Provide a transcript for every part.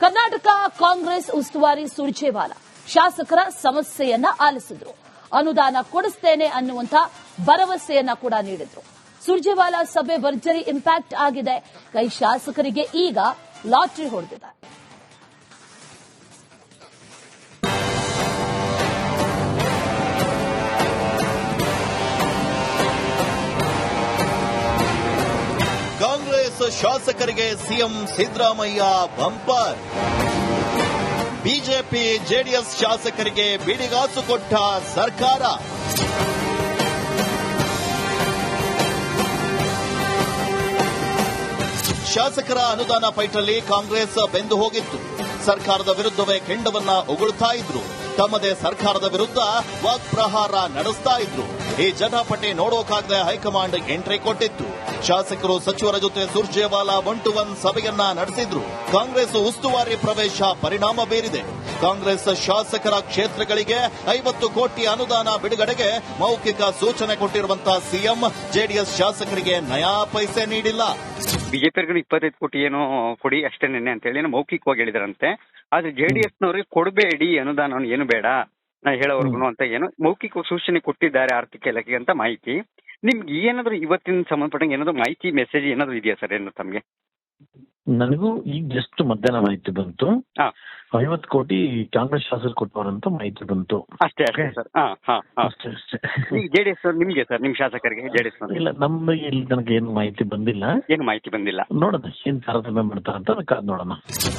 ಕರ್ನಾಟಕ ಕಾಂಗ್ರೆಸ್ ಉಸ್ತುವಾರಿ ಸುರ್ಜೇವಾಲ. ಶಾಸಕರ ಸಮಸ್ಯೆಯನ್ನ ಆಲಿಸಿದ್ರು. ಅನುದಾನ ಕೊಡಿಸ್ತೇನೆ ಅನ್ನುವಂತ ಭರವಸೆಯನ್ನ ಕೂಡ ನೀಡಿದ್ರು. ಸುರ್ಜೇವಾಲ ಸಭೆ ಭರ್ಜರಿ ಇಂಪ್ಯಾಕ್ಟ್ ಆಗಿದೆ. ಕೈ ಶಾಸಕರಿಗೆ ಈಗ ಲಾಟರಿ ಹೊಡೆದಿದೆ ಶಾಸಕರಿಗೆ CM Siddaramaiah bumper. BJP JDS ಶಾಸಕರಿಗೆ ಬಿಡಿಗಾಸು ಕೊಟ್ಟ ಸರ್ಕಾರ. ಶಾಸಕರ ಅನುದಾನ ಪೈಟಲ್ಲಿ ಕಾಂಗ್ರೆಸ್ ಬೆಂದು ಹೋಗಿತ್ತು. ಸರ್ಕಾರದ ವಿರುದ್ಧವೇ ಕೆಂಡವನ್ನ ಉಗುಳ್ತಾ ತಮ್ಮದೇ ಸರ್ಕಾರದ ವಿರುದ್ಧ ವಾಗ್ಪ್ರಹಾರ ನಡೆಸ್ತಾ ಇದ್ರು. ಈ ಜಟಾಪಟಿ ನೋಡೋಕಾಗದೆ ಹೈಕಮಾಂಡ್ ಎಂಟ್ರಿ ಕೊಟ್ಟಿತ್ತು. ಶಾಸಕರು ಸಚಿವರ ಜೊತೆ ಸುರ್ಜೇವಾಲಾ ಒನ್ ಟು ಒನ್ ಸಭೆಯನ್ನ ನಡೆಸಿದ್ರು. ಕಾಂಗ್ರೆಸ್ ಉಸ್ತುವಾರಿ ಪ್ರವೇಶ ಪರಿಣಾಮ ಬೀರಿದೆ. ಕಾಂಗ್ರೆಸ್ ಶಾಸಕರ ಕ್ಷೇತ್ರಗಳಿಗೆ ಐವತ್ತು ಕೋಟಿ ಅನುದಾನ ಬಿಡುಗಡೆಗೆ ಮೌಖಿಕ ಸೂಚನೆ ಕೊಟ್ಟಿರುವಂತಹ ಸಿಎಂ, ಜೆಡಿಎಸ್ ಶಾಸಕರಿಗೆ ನಯಾ ಪೈಸೆ ನೀಡಿಲ್ಲ. ಬಿಜೆಪಿ ಇಪ್ಪತ್ತೈದು ಕೋಟಿ ಏನೋ ಕೊಡಿ ಅಷ್ಟೇ ನಿನ್ನೆ ಅಂತ ಹೇಳಿ ಮೌಖಿಕವಾಗಿ ಹೇಳಿದ್ರಂತೆ. ಆದ್ರೆ ಜೆಡಿಎಸ್ ನವರಿಗೆ ಕೊಡಬೇಡಿ ಅನುದಾನ ಏನು ಬೇಡ, ನಾ ಹೇಳೋವರ್ಗು ಅಂತ ಏನು ಮೌಖಿಕ ಸೂಚನೆ ಕೊಟ್ಟಿದ್ದಾರೆ ಆರ್ಥಿಕ ಇಲಾಖೆಗೆ ಅಂತ ಮಾಹಿತಿ. ನಿಮ್ಗೆ ಏನಾದ್ರು ಇವತ್ತಿನ ಸಂಬಂಧಪಟ್ಟಂಗೆ ಏನಾದ್ರು ಮಾಹಿತಿ ಮೆಸೇಜ್ ಏನಾದ್ರು ಇದೆಯಾ ಸರ್ ಏನು ತಮ್ಗೆ? ನನಗೂ ಈಗ ಜಸ್ಟ್ ಮಧ್ಯಾಹ್ನ ಮಾಹಿತಿ ಬಂತು. ಹಾ. ಐವತ್ತು ಕೋಟಿ ಕಾಂಗ್ರೆಸ್ ಶಾಸಕರು ಕೊಟ್ಟವರಂತ ಮಾಹಿತಿ ಬಂತು. ಅಷ್ಟೇ ಅಷ್ಟೇ ಸರ್. ಹಾ ಹಾ ಹಾ. ಅಷ್ಟೇ ಅಷ್ಟೇ. ಜೆಡಿಎಸ್ ನಿಮ್ಗೆ ಸರ್ ನಿಮ್ ಶಾಸಕರಿಗೆ ಜೆಡಿಎಸ್ ಇಲ್ಲ ನಮ್ಮ ಇಲ್ಲಿ ನನಗೆ ಏನು ಮಾಹಿತಿ ಬಂದಿಲ್ಲ. ಏನು ಮಾಹಿತಿ ಬಂದಿಲ್ಲ? ನೋಡೋಣ ಏನ್ ತಾರತಮ್ಯ ಮಾಡ್ತಾರಂತ ಕಾದ್ ನೋಡೋಣ.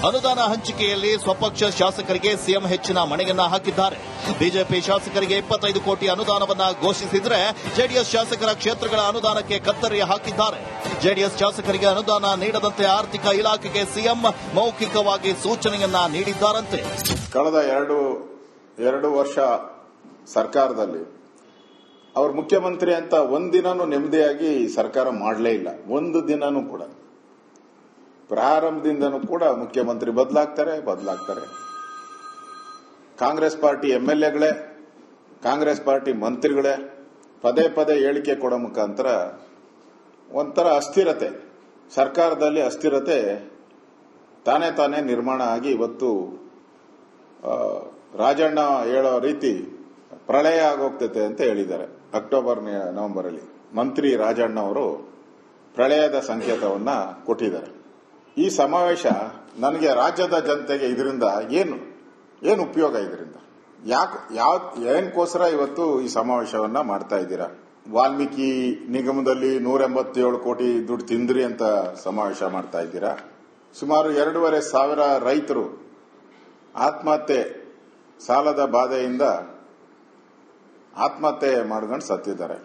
ಅನುದಾನ ಹಂಚಿಕೆಯಲ್ಲಿ ಸ್ವಪಕ್ಷ ಶಾಸಕರಿಗೆ ಸಿಎಂ ಹೆಚ್ಚಿನ ಮಣೆಯನ್ನ ಹಾಕಿದ್ದಾರೆ. ಬಿಜೆಪಿ ಶಾಸಕರಿಗೆ ಇಪ್ಪತ್ತೈದು ಕೋಟಿ ಅನುದಾನವನ್ನ ಘೋಷಿಸಿದ್ರೆ ಜೆಡಿಎಸ್ ಶಾಸಕರ ಕ್ಷೇತ್ರಗಳ ಅನುದಾನಕ್ಕೆ ಕತ್ತರಿ ಹಾಕಿದ್ದಾರೆ. ಜೆಡಿಎಸ್ ಶಾಸಕರಿಗೆ ಅನುದಾನ ನೀಡದಂತೆ ಆರ್ಥಿಕ ಇಲಾಖೆಗೆ ಸಿಎಂ ಮೌಖಿಕವಾಗಿ ಸೂಚನೆಯನ್ನ ನೀಡಿದ್ದಾರಂತೆ. ಕಳೆದ ಎರಡು ಎರಡು ವರ್ಷ ಸರ್ಕಾರದಲ್ಲಿ ಅವರು ಮುಖ್ಯಮಂತ್ರಿ ಅಂತ ಒಂದಿನೂ ನೆಮ್ಮದಿಯಾಗಿ ಸರ್ಕಾರ ಮಾಡಲೇ ಇಲ್ಲ. ಒಂದು ದಿನನೂ ಕೂಡ. ಪ್ರಾರಂಭದಿಂದನೂ ಕೂಡ ಮುಖ್ಯಮಂತ್ರಿ ಬದಲಾಗ್ತಾರೆ ಬದಲಾಗ್ತಾರೆ. ಕಾಂಗ್ರೆಸ್ ಪಾರ್ಟಿ ಎಂಎಲ್ಎಗಳೇ ಎಲ್ ಎಗಳೇ, ಕಾಂಗ್ರೆಸ್ ಪಾರ್ಟಿ ಮಂತ್ರಿಗಳೇ ಪದೇ ಪದೇ ಹೇಳಿಕೆ ಕೊಡೋ ಮುಖಾಂತರ ಒಂಥರ ಅಸ್ಥಿರತೆ. ಸರ್ಕಾರದಲ್ಲಿ ಅಸ್ಥಿರತೆ ತಾನೇ ತಾನೇ ನಿರ್ಮಾಣ ಆಗಿ ಇವತ್ತು ರಾಜಣ್ಣ ಹೇಳೋ ರೀತಿ ಪ್ರಳಯ ಆಗೋಗ್ತೈತೆ ಅಂತ ಹೇಳಿದ್ದಾರೆ. ಅಕ್ಟೋಬರ್ ನವೆಂಬರ್ ಅಲ್ಲಿ ಮಂತ್ರಿ ರಾಜಣ್ಣ ಅವರು ಪ್ರಳಯದ ಸಂಕೇತವನ್ನ ಕೊಟ್ಟಿದ್ದಾರೆ. ಈ ಸಮಾವೇಶ ನನಗೆ ರಾಜ್ಯದ ಜನತೆಗೆ ಇದರಿಂದ ಏನು ಏನು ಉಪಯೋಗ ಇದರಿಂದ? ಯಾಕೆ, ಯಾವ ಏನಕ್ಕೋಸ್ಕರ ಇವತ್ತು ಈ ಸಮಾವೇಶವನ್ನ ಮಾಡ್ತಾ ಇದ್ದೀರಾ? ವಾಲ್ಮೀಕಿ ನಿಗಮದಲ್ಲಿ ನೂರ ಎಂಬತ್ತೇಳು ಕೋಟಿ ದುಡ್ಡು ತಿಂದ್ರಿ ಅಂತ ಸಮಾವೇಶ ಮಾಡ್ತಾ ಇದ್ದೀರಾ? ಸುಮಾರು ಎರಡೂವರೆ ಸಾವಿರ ರೈತರು ಆತ್ಮಹತ್ಯೆ ಸಾಲದ ಬಾಧೆಯಿಂದ ಆತ್ಮಹತ್ಯೆ ಮಾಡ್ಕೊಂಡು ಸತ್ತಿದ್ದಾರೆ.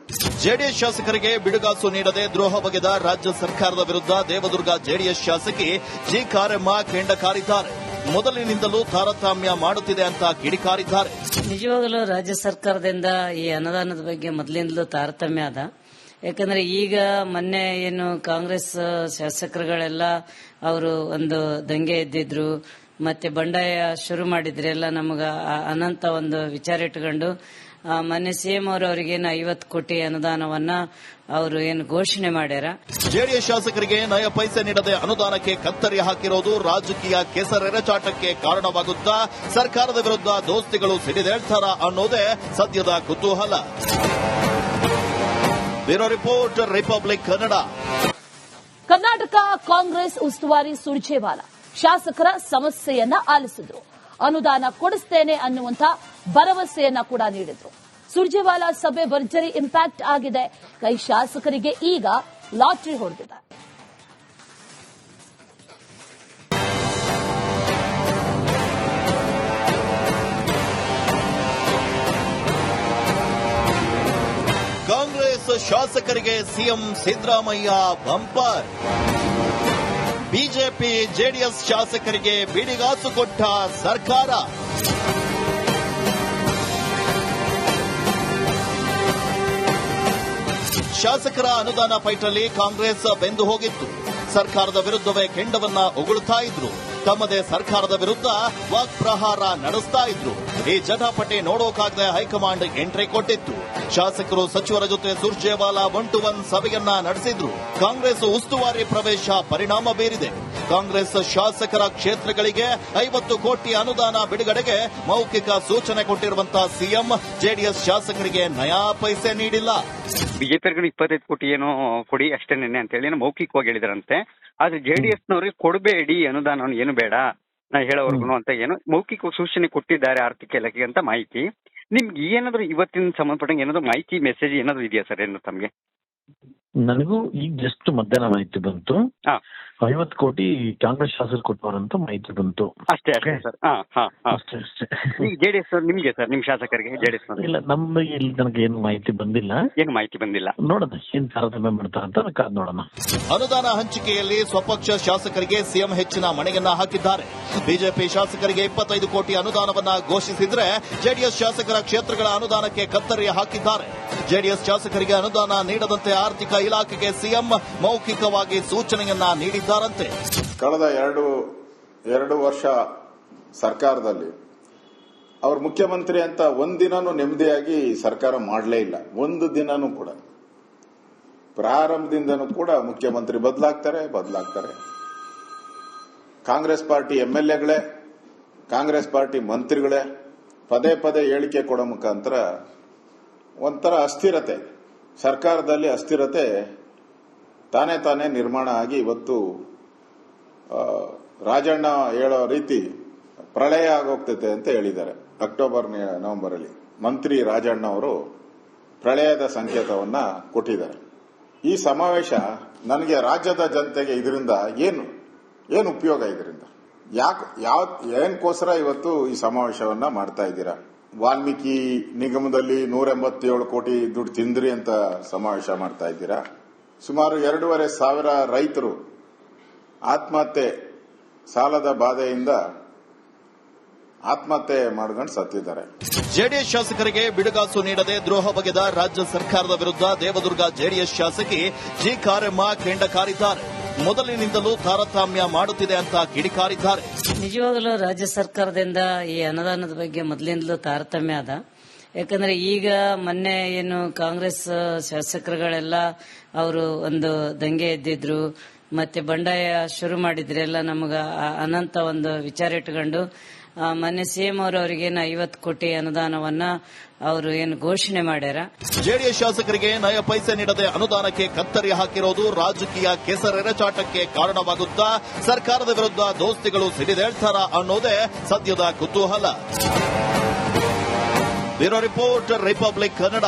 ಜೆಡಿಎಸ್ ಶಾಸಕರಿಗೆ ಬಿಡುಗಾಸು ನೀಡದೆ ದ್ರೋಹ ಬಗೆದ ರಾಜ್ಯ ಸರ್ಕಾರದ ವಿರುದ್ಧ ದೇವದುರ್ಗ ಜೆಡಿಎಸ್ ಶಾಸಕಿ ಜಿ ಕಾರಮ್ಮ ಕೆಂಡ ಕಾರಿದ್ದಾರೆ ಮೊದಲಿನಿಂದಲೂ ತಾರತಮ್ಯ ಮಾಡುತ್ತಿದೆ ಅಂತ ಕಿಡಿಕಾರಿದ್ದಾರೆ. ನಿಜವಾಗಲೂ ರಾಜ್ಯ ಸರ್ಕಾರದಿಂದ ಈ ಅನುದಾನದ ಬಗ್ಗೆ ಮೊದಲಿಂದಲೂ ತಾರತಮ್ಯ ಅದ. ಯಾಕಂದ್ರೆ ಈಗ ಮೊನ್ನೆ ಏನು ಕಾಂಗ್ರೆಸ್ ಶಾಸಕರುಗಳೆಲ್ಲ ಅವರು ಒಂದು ದಂಗೆ ಎದ್ದಿದ್ರು, ಮತ್ತೆ ಬಂಡಾಯ ಶುರು ಮಾಡಿದ್ರೆ ಎಲ್ಲ ನಮಗ ಅನಂತ ಒಂದು ವಿಚಾರ ಇಟ್ಕೊಂಡು ಮೊನ್ನೆ ಸಿಎಂ ಅವರು ಅವರಿಗೇನು ಐವತ್ತು ಕೋಟಿ ಅನುದಾನವನ್ನ ಅವರು ಏನು ಘೋಷಣೆ ಮಾಡ್ಯಾರ. ಜೆಡಿಎಸ್ ಶಾಸಕರಿಗೆ ನಯ ಪೈಸೆ ನೀಡದೆ ಅನುದಾನಕ್ಕೆ ಕತ್ತರಿ ಹಾಕಿರೋದು ರಾಜಕೀಯ ಕೆಸರೆರಚಾಟಕ್ಕೆ ಕಾರಣವಾಗುತ್ತಾ ಸರ್ಕಾರದ ವಿರುದ್ಧ ದೋಸ್ತಿಗಳು ಸಿಡಿದೇಳ್ತಾರ ಅನ್ನೋದೇ ಸದ್ಯದ ಕುತೂಹಲ. Bureau report Republic Kannada. Karnataka Congress ಉಸ್ತುವಾರಿ ಸುರ್ಜೇವಾಲಾ. ಶಾಸಕರ ಸಮಸ್ಯೆಯನ್ನ ಆಲಿಸಿದ್ರು. ಅನುದಾನ ಕೊಡಿಸ್ತೇನೆ ಅನ್ನುವಂತ ಭರವಸೆಯನ್ನ ಕೂಡ ನೀಡಿದ್ರು. ಸುರ್ಜೇವಾಲಾ ಸಭೆ ಭರ್ಜರಿ ಇಂಪ್ಯಾಕ್ಟ್ ಆಗಿದೆ. ಕೈ ಶಾಸಕರಿಗೆ ಈಗ ಲಾಟರಿ ಹೊಡೆದಿದೆ ಕಾಂಗ್ರೆಸ್ ಶಾಸಕರಿಗೆ CM Siddaramaiah bumper. BJP JDS ಶಾಸಕರಿಗೆ ಬಿಡಿಗಾಸು ಕೊಟ್ಟ ಸರ್ಕಾರ. ಶಾಸಕರ ಅನುದಾನ ಪೈಟಲ್ಲಿ ಕಾಂಗ್ರೆಸ್ ಬೆಂದು ಹೋಗಿತ್ತು. ಸರ್ಕಾರದ ವಿರುದ್ಧವೇ ಕೆಂಡವನ್ನ ಉಗುಳುತ್ತಾ ಇದ್ರು. ತಮ್ಮದೇ ಸರ್ಕಾರದ ವಿರುದ್ಧ ವಾಕ್ಪ್ರಹಾರ ನಡೆಸ್ತಾ ಇದ್ರು. ಈ ಜಟಾಪಟಿ ನೋಡೋಕಾಗದೆ ಹೈಕಮಾಂಡ್ ಎಂಟ್ರಿ ಕೊಟ್ಟಿತ್ತು. ಶಾಸಕರು ಸಚಿವರ ಜೊತೆ ಸುರ್ಜೇವಾಲಾ ಒನ್ ಟು ಒನ್ ಸಭೆಯನ್ನ ನಡೆಸಿದ್ರು. ಕಾಂಗ್ರೆಸ್ ಉಸ್ತುವಾರಿ ಪ್ರವೇಶ ಪರಿಣಾಮ ಬೀರಿದೆ. ಕಾಂಗ್ರೆಸ್ ಶಾಸಕರ ಕ್ಷೇತ್ರಗಳಿಗೆ ಐವತ್ತು ಕೋಟಿ ಅನುದಾನ ಬಿಡುಗಡೆಗೆ ಮೌಖಿಕ ಸೂಚನೆ ಕೊಟ್ಟಿರುವಂತಹ ಸಿಎಂ ಜೆಡಿಎಸ್ ಶಾಸಕರಿಗೆ ನಯಾ ಪೈಸೆ ನೀಡಿಲ್ಲ. ಬಿಜೆಪಿಗಳು ಇಪ್ಪತ್ತೈದು ಕೋಟಿ ಏನೋ ಕೊಡಿ ಅಷ್ಟೇ ನಿನ್ನೆ ಅಂತ ಹೇಳಿ ಮೌಖಿಕವಾಗಿ ಹೇಳಿದ್ರಂತೆ. ಆದ್ರೆ ಜೆಡಿಎಸ್ ನವರಿಗೆ ಕೊಡಬೇಡಿ ಅನುದಾನ ಏನು ಬೇಡ ನಾ ಹೇಳೋವರ್ಗು ಅಂತ ಏನು ಮೌಖಿಕ ಸೂಚನೆ ಕೊಟ್ಟಿದ್ದಾರೆ ಆರ್ಥಿಕ ಇಲಾಖೆಗೆ ಅಂತ ಮಾಹಿತಿ. ನಿಮ್ಗೆ ಏನಾದ್ರು ಇವತ್ತಿನ ಸಂಬಂಧಪಟ್ಟಂಗೆ ಏನಾದ್ರು ಮಾಹಿತಿ ಮೆಸೇಜ್ ಏನಾದ್ರು ಇದೆಯಾ ಸರ್ ಏನು ತಮ್ಗೆ? ನನಗೂ ಈಗ ಜಸ್ಟ್ ಮಧ್ಯಾಹ್ನ ಮಾಹಿತಿ ಬಂತು. ಹಾ. ಐವತ್ತು ಕೋಟಿ ಕಾಂಗ್ರೆಸ್ ಶಾಸಕರು ಕೊಟ್ಟವರಂತ ಮಾಹಿತಿ ಬಂತು. ಅಷ್ಟೇ ಅಷ್ಟೇ ಸರ್. ಹಾ ಹಾ ಹಾ. ಅಷ್ಟೇ ಅಷ್ಟೇ. ಜೆಡಿಎಸ್ ನಿಮ್ಗೆ ಸರ್ ನಿಮ್ ಶಾಸಕರಿಗೆ ಜೆಡಿಎಸ್ ಇಲ್ಲ ನಮ್ದು ಇಲ್ಲಿ ನನಗೆ ಏನು ಮಾಹಿತಿ ಬಂದಿಲ್ಲ. ಏನು ಮಾಹಿತಿ ಬಂದಿಲ್ಲ? ನೋಡೋಣ ಏನ್ ತಾರತಮ್ಯ ಮಾಡ್ತಾರಂತ ಕಾದ್ ನೋಡೋಣ. ಅನುದಾನ ಹಂಚಿಕೆಯಲ್ಲಿ ಸ್ವಪಕ್ಷ ಶಾಸಕರಿಗೆ ಸಿಎಂ ಹೆಚ್ಚಿನ ಮಣೆಯನ್ನ ಹಾಕಿದ್ದಾರೆ. ಬಿಜೆಪಿ ಶಾಸಕರಿಗೆ ಇಪ್ಪತ್ತೈದು ಕೋಟಿ ಅನುದಾನವನ್ನ ಘೋಷಿಸಿದ್ರೆ ಜೆಡಿಎಸ್ ಶಾಸಕರ ಕ್ಷೇತ್ರಗಳ ಅನುದಾನಕ್ಕೆ ಕತ್ತರಿ ಹಾಕಿದ್ದಾರೆ. ಜೆಡಿಎಸ್ ಶಾಸಕರಿಗೆ ಅನುದಾನ ನೀಡದಂತೆ ಆರ್ಥಿಕ ಇಲಾಖೆಗೆ ಸಿಎಂ ಮೌಖಿಕವಾಗಿ ಸೂಚನೆಯನ್ನ ನೀಡಿದ್ದಾರಂತೆ ಕಳೆದ ಎರಡು ಎರಡು ವರ್ಷ ಸರ್ಕಾರದಲ್ಲಿ ಅವ್ರ ಮುಖ್ಯಮಂತ್ರಿ ಅಂತ ಒಂದಿನೂ ನೆಮ್ಮದಿಯಾಗಿ ಸರ್ಕಾರ ಮಾಡಲೇ ಇಲ್ಲ. ಒಂದು ದಿನನೂ ಕೂಡ. ಪ್ರಾರಂಭದಿಂದನೂ ಕೂಡ ಮುಖ್ಯಮಂತ್ರಿ ಬದಲಾಗ್ತಾರೆ ಬದಲಾಗ್ತಾರೆ. ಕಾಂಗ್ರೆಸ್ ಪಾರ್ಟಿ ಎಲ್ ಕಾಂಗ್ರೆಸ್ ಪಾರ್ಟಿ ಮಂತ್ರಿಗಳೇ ಪದೇ ಪದೇ ಹೇಳಿಕೆ ಕೊಡೋ ಮುಖಾಂತರ ಒಂಥರ ಅಸ್ಥಿರತೆ, ಸರ್ಕಾರದಲ್ಲಿ ಅಸ್ಥಿರತೆ ತಾನೇ ತಾನೇ ನಿರ್ಮಾಣ ಆಗಿ ಇವತ್ತು ರಾಜಣ್ಣ ಹೇಳೋ ರೀತಿ ಪ್ರಳಯ ಆಗೋಗ್ತೈತೆ ಅಂತ ಹೇಳಿದ್ದಾರೆ. ಅಕ್ಟೋಬರ್ ನವೆಂಬರ್ ಅಲ್ಲಿ ಮಂತ್ರಿ ರಾಜಣ್ಣ ಅವರು ಪ್ರಳಯದ ಸಂಕೇತವನ್ನ ಕೊಟ್ಟಿದ್ದಾರೆ. ಈ ಸಮಾವೇಶ ನನಗೆ ರಾಜ್ಯದ ಜನತೆಗೆ ಇದರಿಂದ ಏನು ಏನು ಉಪಯೋಗ ಇದರಿಂದ? ಯಾಕೆ, ಯಾವ ಏನಕ್ಕೋಸ್ಕರ ಇವತ್ತು ಈ ಸಮಾವೇಶವನ್ನ ಮಾಡ್ತಾ ಇದ್ದೀರಾ? ವಾಲ್ಮೀಕಿ ನಿಗಮದಲ್ಲಿ ನೂರ ಎಂಬತ್ತೇಳು ಕೋಟಿ ದುಡ್ಡು ತಿಂದ್ರಿ ಅಂತ ಸಮಾವೇಶ ಮಾಡ್ತಾ ಇದ್ದೀರಾ? ಸುಮಾರು ಎರಡೂವರೆ ಸಾವಿರ ರೈತರು ಆತ್ಮಹತ್ಯೆ ಸಾಲದ ಬಾಧೆಯಿಂದ ಆತ್ಮಹತ್ಯೆ ಮಾಡ್ಕೊಂಡು ಸತ್ತಿದ್ದಾರೆ. ಜೆಡಿಎಸ್ ಶಾಸಕರಿಗೆ ಬಿಡುಗಾಸು ನೀಡದೆ ದ್ರೋಹ ಬಗೆದ ರಾಜ್ಯ ಸರ್ಕಾರದ ವಿರುದ್ಧ ದೇವದುರ್ಗ ಜೆಡಿಎಸ್ ಶಾಸಕಿ ಜಿ ಕಾರ್ಯಮ್ಮ ಕೆಂಡ ಕಾರಿದ್ದಾರೆ. ಮೊದಲಿನಿಂದಲೂ ತಾರತಮ್ಯ ಮಾಡುತ್ತಿದೆ ಅಂತ ಕಿಡಿಕಾರಿದ್ದಾರೆ ನಿಜವಾಗಲೂ ರಾಜ್ಯ ಸರ್ಕಾರದಿಂದ ಈ ಅನುದಾನದ ಬಗ್ಗೆ ಮೊದಲಿನಿಂದಲೂ ತಾರತಮ್ಯ ಅದ. ಯಾಕಂದ್ರೆ ಈಗ ಮೊನ್ನೆ ಏನು ಕಾಂಗ್ರೆಸ್ ಶಾಸಕರುಗಳೆಲ್ಲ ಅವರು ಒಂದು ದಂಗೆ ಎದ್ದಿದ್ರು, ಮತ್ತೆ ಬಂಡಾಯ ಶುರು ಮಾಡಿದ್ರೆ ಎಲ್ಲ ನಮಗ ಅನಂತ ಒಂದು ವಿಚಾರ ಇಟ್ಕೊಂಡು ಮೊನ್ನೆ ಸಿಎಂ ಅವರು ಅವರಿಗೇನು ಐವತ್ತು ಕೋಟಿ ಅನುದಾನವನ್ನ ಅವರು ಏನು ಘೋಷಣೆ ಮಾಡ್ಯಾರ. ಜೆಡಿಎಸ್ ಶಾಸಕರಿಗೆ ನಯ ಪೈಸೆ ನೀಡದೆ ಅನುದಾನಕ್ಕೆ ಕತ್ತರಿ ಹಾಕಿರೋದು ರಾಜಕೀಯ ಕೆಸರೆರಚಾಟಕ್ಕೆ ಕಾರಣವಾಗುತ್ತಾ, ಸರ್ಕಾರದ ವಿರುದ್ಧ ದೋಸ್ತಿಗಳು ಸಿಡಿದೇಳ್ತಾರ ಅನ್ನೋದೇ ಸದ್ಯದ ಕುತೂಹಲ. Bureau report, Republic Kannada.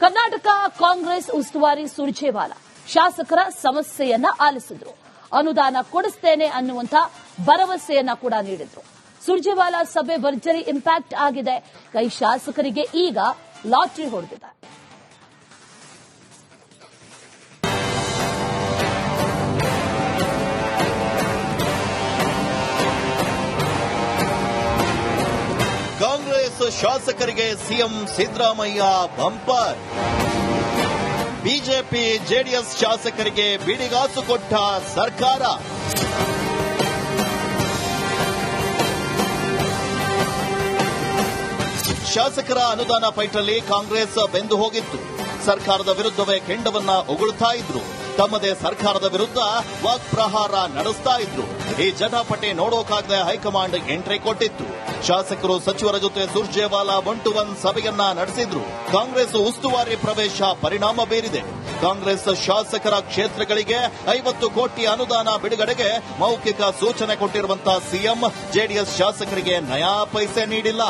Karnataka Congress ಉಸ್ತುವಾರಿ ಸುರ್ಜೇವಾಲಾ, ಶಾಸಕರ ಸಮಸ್ಯೆಯನ್ನ ಆಲಿಸಿದ್ರು. ಅನುದಾನ ಕೊಡಿಸ್ತೇನೆ ಅನ್ನುವಂತ ಭರವಸೆಯನ್ನ ಕೂಡ ನೀಡಿದ್ರು. ಸುರ್ಜೇವಾಲಾ ಸಭೆ ಭರ್ಜರಿ ಇಂಪ್ಯಾಕ್ಟ್ ಆಗಿದೆ. ಕೈ ಶಾಸಕರಿಗೆ ಈಗ ಲಾಟರಿ ಹೊಡೆದಿದೆ ಶಾಸಕರಿಗೆ CM Siddaramaiah bumper. BJP JDS ಶಾಸಕರಿಗೆ ಬಿಡಿಗಾಸು ಕೊಟ್ಟ ಸರ್ಕಾರ. ಶಾಸಕರ ಅನುದಾನ ಪೈಟಲ್ಲಿ ಕಾಂಗ್ರೆಸ್ ಬೆಂದು ಹೋಗಿತ್ತು. ಸರ್ಕಾರದ ವಿರುದ್ಧವೇ ಕೆಂಡವನ್ನ ಉಗುಳ್ತಾ ಇದ್ರು. ತಮ್ಮದೇ ಸರ್ಕಾರದ ವಿರುದ್ಧ ವಾಕ್ಪ್ರಹಾರ ನಡೆಸ್ತಾ ಇದ್ರು. ಈ ಜಟಾಪಟಿ ನೋಡೋಕಾಗದೆ ಹೈಕಮಾಂಡ್ ಎಂಟ್ರಿ ಕೊಟ್ಟಿತ್ತು. ಶಾಸಕರು ಸಚಿವರ ಜೊತೆ ಸುರ್ಜೇವಾಲಾ ಒನ್ ಟು ಒನ್ ಸಭೆಯನ್ನ ನಡೆಸಿದ್ರು. ಕಾಂಗ್ರೆಸ್ ಉಸ್ತುವಾರಿ ಪ್ರವೇಶ ಪರಿಣಾಮ ಬೀರಿದೆ. ಕಾಂಗ್ರೆಸ್ ಶಾಸಕರ ಕ್ಷೇತ್ರಗಳಿಗೆ ಐವತ್ತು ಕೋಟಿ ಅನುದಾನ ಬಿಡುಗಡೆಗೆ ಮೌಖಿಕ ಸೂಚನೆ ಕೊಟ್ಟಿರುವಂತಹ ಸಿಎಂ ಜೆಡಿಎಸ್ ಶಾಸಕರಿಗೆ ನಯಾ ಪೈಸೆ ನೀಡಿಲ್ಲ.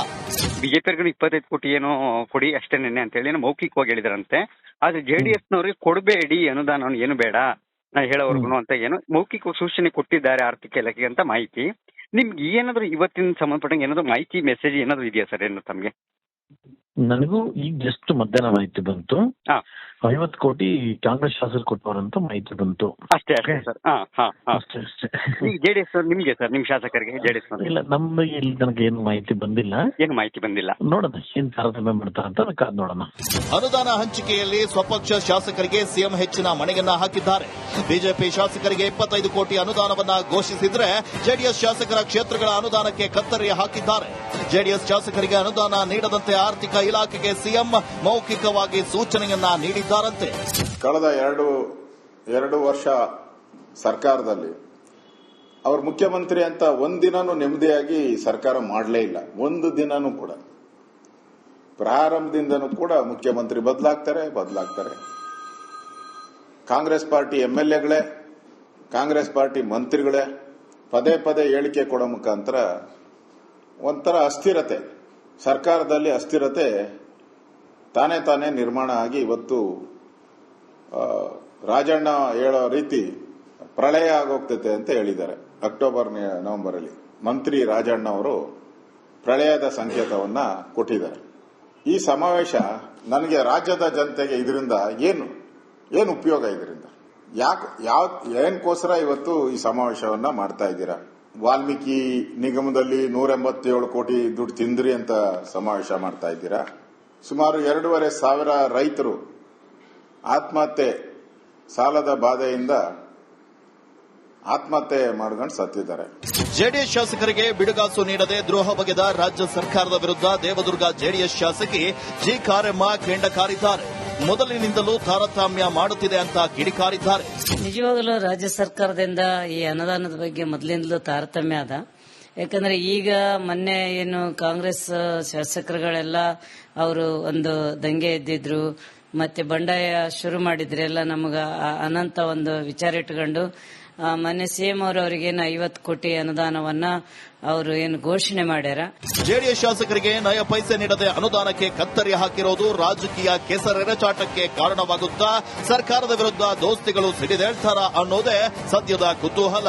ಬಿಜೆಪಿಗಳು ಇಪ್ಪತ್ತೈದು ಕೋಟಿ ಏನೋ ಕೊಡಿ ಅಷ್ಟೇ ನಿನ್ನೆ ಅಂತ ಹೇಳಿ ಮೌಖಿಕವಾಗಿ ಹೇಳಿದ್ರಂತೆ. ಆದ್ರೆ ಜೆಡಿಎಸ್ ನವರಿಗೆ ಕೊಡಬೇಡಿ ಅನುದಾನ ಏನು ಬೇಡ ನಾ ಹೇಳೋವರ್ಗು ಅಂತ ಏನು ಮೌಖಿಕ ಸೂಚನೆ ಕೊಟ್ಟಿದ್ದಾರೆ ಆರ್ಥಿಕ ಇಲಾಖೆಗೆ ಅಂತ ಮಾಹಿತಿ. ನಿಮ್ಗೆ ಏನಾದ್ರು ಇವತ್ತಿನ ಸಂಬಂಧಪಟ್ಟಂಗೆ ಏನಾದ್ರು ಮಾಹಿತಿ ಮೆಸೇಜ್ ಏನಾದ್ರು ಇದೆಯಾ ಸರ್ ಏನು ತಮ್ಗೆ? ನನಗೂ ಈಗ ಜಸ್ಟ್ ಮಧ್ಯಾಹ್ನ ಮಾಹಿತಿ ಬಂತು. ಹಾ. ಐವತ್ತು ಕೋಟಿ ಕಾಂಗ್ರೆಸ್ ಶಾಸಕರು ಕೊಟ್ಟವರಂತ ಮಾಹಿತಿ ಬಂತು. ಅಷ್ಟೇ ಅಷ್ಟೇ ಸರ್. ಹಾ ಹಾ ಹಾ. ಅಷ್ಟೇ ಅಷ್ಟೇ. ಜೆಡಿಎಸ್ ನಿಮ್ಗೆ ಸರ್ ನಿಮ್ ಶಾಸಕರಿಗೆ ಜೆಡಿಎಸ್ ಇಲ್ಲ ನಮ್ದು ಇಲ್ಲಿ ನನಗೆ ಏನು ಮಾಹಿತಿ ಬಂದಿಲ್ಲ. ಏನು ಮಾಹಿತಿ ಬಂದಿಲ್ಲ? ನೋಡೋಣ ಏನ್ ತಾರತಮ್ಯ ಮಾಡ್ತಾರಂತ ಕಾದ್ ನೋಡೋಣ. ಅನುದಾನ ಹಂಚಿಕೆಯಲ್ಲಿ ಸ್ವಪಕ್ಷ ಶಾಸಕರಿಗೆ ಸಿಎಂ ಹೆಚ್ಚಿನ ಮಣೆಯನ್ನ ಹಾಕಿದ್ದಾರೆ. ಬಿಜೆಪಿ ಶಾಸಕರಿಗೆ ಇಪ್ಪತ್ತೈದು ಕೋಟಿ ಅನುದಾನವನ್ನ ಘೋಷಿಸಿದ್ರೆ ಜೆಡಿಎಸ್ ಶಾಸಕರ ಕ್ಷೇತ್ರಗಳ ಅನುದಾನಕ್ಕೆ ಕತ್ತರಿ ಹಾಕಿದ್ದಾರೆ. ಜೆಡಿಎಸ್ ಶಾಸಕರಿಗೆ ಅನುದಾನ ನೀಡದಂತೆ ಆರ್ಥಿಕ ಇಲಾಖೆಗೆ ಸಿಎಂ ಮೌಖಿಕವಾಗಿ ಸೂಚನೆಯನ್ನ ನೀಡಿದ್ದಾರಂತೆ ಕಳೆದ ಎರಡು ಎರಡು ವರ್ಷ ಸರ್ಕಾರದಲ್ಲಿ ಅವರು ಮುಖ್ಯಮಂತ್ರಿ ಅಂತ ಒಂದಿನೂ ನೆಮ್ಮದಿಯಾಗಿ ಸರ್ಕಾರ ಮಾಡಲೇ ಇಲ್ಲ. ಒಂದು ದಿನನೂ ಕೂಡ. ಪ್ರಾರಂಭದಿಂದನೂ ಕೂಡ ಮುಖ್ಯಮಂತ್ರಿ ಬದಲಾಗ್ತಾರೆ ಬದಲಾಗ್ತಾರೆ. ಕಾಂಗ್ರೆಸ್ ಪಾರ್ಟಿ ಎಲ್ ಕಾಂಗ್ರೆಸ್ ಪಾರ್ಟಿ ಮಂತ್ರಿಗಳೇ ಪದೇ ಪದೇ ಹೇಳಿಕೆ ಕೊಡೋ ಮುಖಾಂತರ ಒಂಥರ ಅಸ್ಥಿರತೆ, ಸರ್ಕಾರದಲ್ಲಿ ಅಸ್ಥಿರತೆ ತಾನೇ ತಾನೇ ನಿರ್ಮಾಣ ಆಗಿ ಇವತ್ತು ರಾಜಣ್ಣ ಹೇಳೋ ರೀತಿ ಪ್ರಳಯ ಆಗೋಗ್ತೈತೆ ಅಂತ ಹೇಳಿದ್ದಾರೆ. ಅಕ್ಟೋಬರ್ ನವೆಂಬರ್ ಅಲ್ಲಿ ಮಂತ್ರಿ ರಾಜಣ್ಣ ಅವರು ಪ್ರಳಯದ ಸಂಕೇತವನ್ನ ಕೊಟ್ಟಿದ್ದಾರೆ. ಈ ಸಮಾವೇಶ ನನಗೆ ರಾಜ್ಯದ ಜನತೆಗೆ ಇದರಿಂದ ಏನು ಏನು ಉಪಯೋಗ ಇದರಿಂದ? ಯಾಕೆ, ಯಾವ ಏನಕ್ಕೋಸ್ಕರ ಇವತ್ತು ಈ ಸಮಾವೇಶವನ್ನ ಮಾಡ್ತಾ ಇದ್ದೀರಾ? ವಾಲ್ಮೀಕಿ ನಿಗಮದಲ್ಲಿ ನೂರ ಎಂಬತ್ತೇಳು ಕೋಟಿ ದುಡ್ಡು ತಿಂದ್ರಿ ಅಂತ ಸಮಾವೇಶ ಮಾಡ್ತಾ ಇದ್ದೀರಾ? ಸುಮಾರು ಎರಡೂವರೆ ಸಾವಿರ ರೈತರು ಆತ್ಮಹತ್ಯೆ ಸಾಲದ ಬಾಧೆಯಿಂದ ಆತ್ಮಹತ್ಯೆ ಮಾಡ್ಕೊಂಡು ಸತ್ತಿದ್ದಾರೆ. ಜೆಡಿಎಸ್ ಶಾಸಕರಿಗೆ ಬಿಡುಗಾಸು ನೀಡದೆ ದ್ರೋಹ ಬಗೆದ ರಾಜ್ಯ ಸರ್ಕಾರದ ವಿರುದ್ಧ ದೇವದುರ್ಗ ಜೆಡಿಎಸ್ ಶಾಸಕಿ ಜಿ ಕಾರ್ಯಮ್ಮ ಕೆಂಡ ಕಾರಿದ್ದಾರೆ. ಮೊದಲಿನಿಂದಲೂ ತಾರತಮ್ಯ ಮಾಡುತ್ತಿದೆ ಅಂತ ಕಿಡಿಕಾರಿದ್ದಾರೆ ನಿಜವಾಗಲೂ ರಾಜ್ಯ ಸರ್ಕಾರದಿಂದ ಈ ಅನುದಾನದ ಬಗ್ಗೆ ಮೊದಲಿನಿಂದಲೂ ತಾರತಮ್ಯ ಅದ. ಯಾಕಂದ್ರೆ ಈಗ ಮೊನ್ನೆ ಏನು ಕಾಂಗ್ರೆಸ್ ಶಾಸಕರುಗಳೆಲ್ಲ ಅವರು ಒಂದು ದಂಗೆ ಎದ್ದಿದ್ರು, ಮತ್ತೆ ಬಂಡಾಯ ಶುರು ಮಾಡಿದ್ರೆ ಎಲ್ಲ ನಮಗ ಅನಂತ ಒಂದು ವಿಚಾರ ಇಟ್ಕೊಂಡು ಮೊನ್ನೆ ಸಿಎಂ ಅವರು ಅವರಿಗೇನು ಐವತ್ತು ಕೋಟಿ ಅನುದಾನವನ್ನ ಅವರು ಏನು ಘೋಷಣೆ ಮಾಡ್ಯಾರ. ಜೆಡಿಎಸ್ ಶಾಸಕರಿಗೆ ನಯ ಪೈಸೆ ನೀಡದೆ ಅನುದಾನಕ್ಕೆ ಕತ್ತರಿ ಹಾಕಿರೋದು ರಾಜಕೀಯ ಕೆಸರೆರಚಾಟಕ್ಕೆ ಕಾರಣವಾಗುತ್ತಾ, ಸರ್ಕಾರದ ವಿರುದ್ಧ ದೋಸ್ತಿಗಳು ಸಿಡಿದೇಳ್ತಾರ ಅನ್ನೋದೇ ಸದ್ಯದ ಕುತೂಹಲ.